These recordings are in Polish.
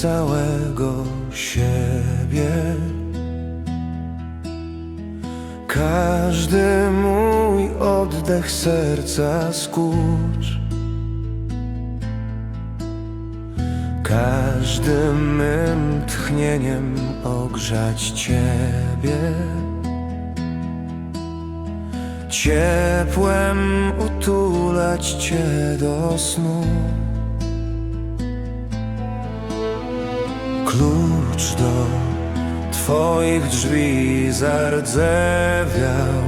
całego siebie. Każdy mój oddech serca skurcz. Każdym mym tchnieniem ogrzać Ciebie. Ciepłem utulać Cię do snu. Klucz do Twoich drzwi zardzewiał,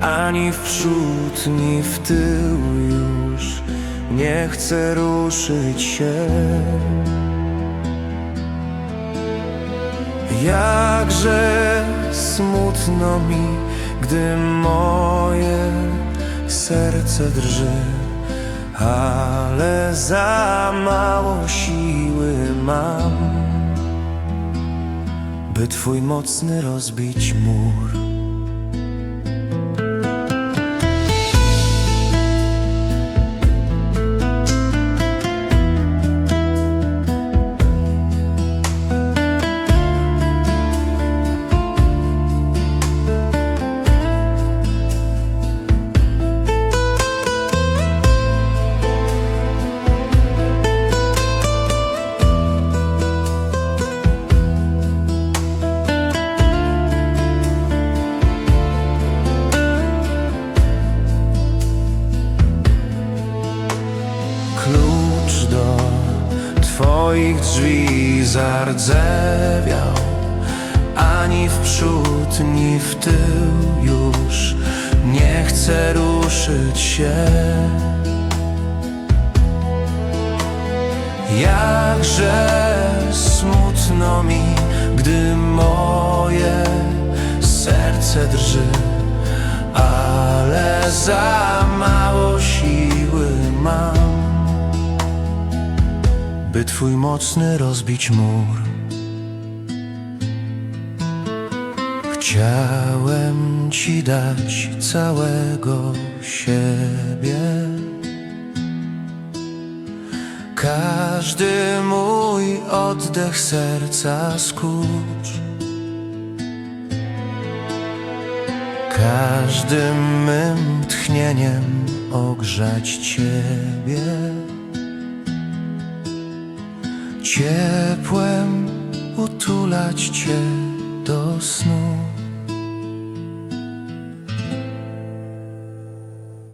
ani w przód, ni w tył już nie chcę ruszyć się. Jakże smutno mi, gdy moje serce drży, ale za mało siły mam, by twój mocny rozbić mur. Twoich drzwi zardzewiał Ani w przód, ni w tył już Nie chcę ruszyć się. Jakże smutno mi, gdy moje serce drży Ale za mało siły mam by twój mocny rozbić mur. Chciałem ci dać całego siebie. Każdy mój oddech serca skurcz. Każdym mym tchnieniem ogrzać ciebie. Ciepłem utulać Cię do snu.